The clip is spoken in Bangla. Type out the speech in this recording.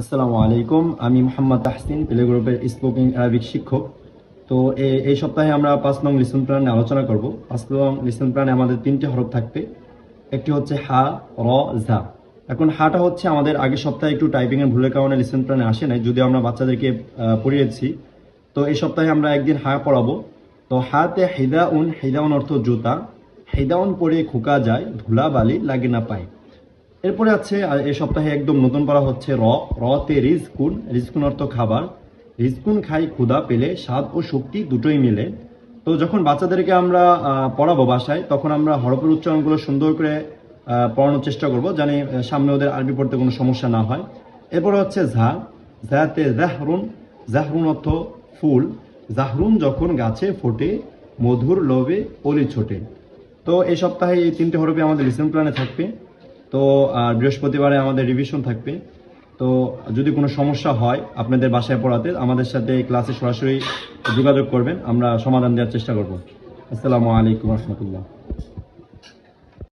আসসালামু আলাইকুম। আমি মোহাম্মদ তাহসিন প্লে গ্রুপের স্পোকিং আরবিক শিক্ষক। তো এই সপ্তাহে আমরা পাঁচ নং লিসন প্ল্যানে আলোচনা করব। পাঁচ নং লিসন প্ল্যানে আমাদের তিনটি হরফ থাকবে। একটি হচ্ছে হা, র, ঝা। এখন হাটা হচ্ছে আমাদের আগের সপ্তাহে একটু টাইপিংয়ের ভুলের কারণে লিসন প্ল্যানে আসে নাই যদিও আমরা বাচ্চাদেরকে পড়িয়েছি তো এই সপ্তাহে আমরা একদিন হা পড়াবো। তো হাতে হেদাউন হেদাউন অর্থ জুতা। হেদাউন পরে খোকা যায়, ধুলা বালি লাগে না পায়। এরপরে আছে এই সপ্তাহে একদম নতুন করা হচ্ছে র। রতে রিজকুন রিজকুন অর্থ খাবার। রিজকুন খাই ক্ষুদা পেলে স্বাদ ও শক্তি দুটোই মিলে। তো যখন বাচ্চাদেরকে আমরা পড়াবো বাসায়, তখন আমরা হরফের উচ্চারণগুলো সুন্দর করে পড়ানোর চেষ্টা করব জানি সামনে ওদের আরবি পড়তে কোনো সমস্যা না হয়। এরপরে হচ্ছে ঝা। ঝাতে জাহরুন। জাহরুন অর্থ ফুল। জাহরুন যখন গাছে ফোটে, মধুর লোভে অলি ছোটে। তো এই সপ্তাহে এই তিনটে হরফে আমাদের লিসন প্ল্যানে থাকবে। তো বৃহস্পতিবারে আমাদের রিভিশন থাকবে। তো, যদি কোনো সমস্যা হয় আপনাদের বাসায় পড়াতে, আমাদের সাথে ক্লাসে সরাসরি যোগাযোগ করবেন, আমরা সমাধান দেওয়ার চেষ্টা করব। আসসালামু আলাইকুম রহমতুল্লাহ।